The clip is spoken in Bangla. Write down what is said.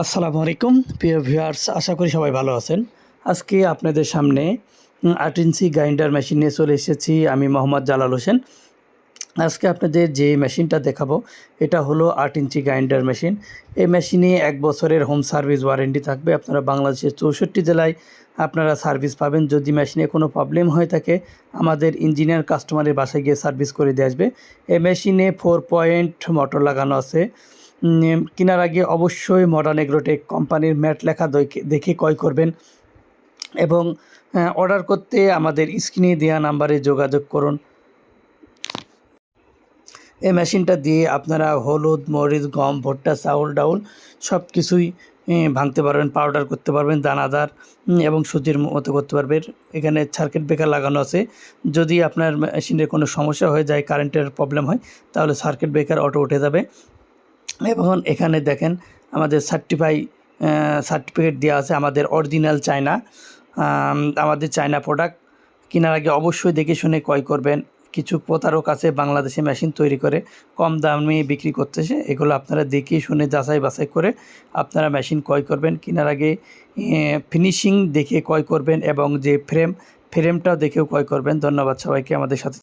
আসসালামু আলাইকুম, প্রিয় ভিউয়ার্স, আশা করি সবাই ভালো আছেন। আজকে আপনাদের সামনে আট ইঞ্চি গ্রাইন্ডার মেশিন নিয়ে চলে এসেছি আমি মোহাম্মদ জালাল হোসেন। আজকে আপনাদের যে মেশিনটা দেখাবো, এটা হলো আট ইঞ্চি গ্রাইন্ডার মেশিন। এই মেশিনে এক বছরের হোম সার্ভিস ওয়ারেন্টি থাকবে। আপনারা বাংলাদেশের চৌষট্টি জেলায় আপনারা সার্ভিস পাবেন। যদি মেশিনে কোনো প্রবলেম হয়ে থাকে, আমাদের ইঞ্জিনিয়ার কাস্টমারের বাসায় গিয়ে সার্ভিস করে দিয়ে আসবে। এই মেশিনে ফোর পয়েন্ট মোটর লাগানো আছে। কেনার আগে অবশ্যই মডার্ন এগ্রোটেক কোম্পানির ম্যাট লেখা দেখে- ক্রয় করবেন এবং অর্ডার করতে আমাদের স্ক্রিনে দেওয়া নাম্বারে যোগাযোগ করুন। এই মেশিনটা দিয়ে আপনারা হলুদ, মরিচ, গম, ভুট্টা, চাউল, ডাউল সব কিছুই ভাঙতে পারবেন পাউডার করতে পারবেন, দানাদার এবং সুজির মতো করতে পারবেন। এখানে সার্কিট ব্রেকার লাগানো আছে। যদি আপনার মেশিনের কোনো সমস্যা হয়ে যায় কারেন্টের প্রবলেম হয়, তাহলে সার্কিট ব্রেকার অটো উঠে যাবে। এবং এখানে দেখেন আমাদের সার্টিফাই সার্টিফিকেট দেওয়া আছে আমাদের অরিজিনাল চায়না আমাদের চায়না প্রোডাক্ট কেনার আগে অবশ্যই দেখে শুনে ক্রয় করবেন। কিছু প্রতারক আছে বাংলাদেশে মেশিন তৈরি করে, কম দামে বিক্রি করতেছে। এগুলো আপনারা দেখে শুনে যাচাই বাছাই করে আপনারা মেশিন ক্রয় করবেন। কেনার আগে ফিনিশিং দেখে ক্রয় করবেন এবং যে ফ্রেম ফ্রেমটাও দেখেও ক্রয় করবেন। ধন্যবাদ সবাইকে আমাদের সাথে।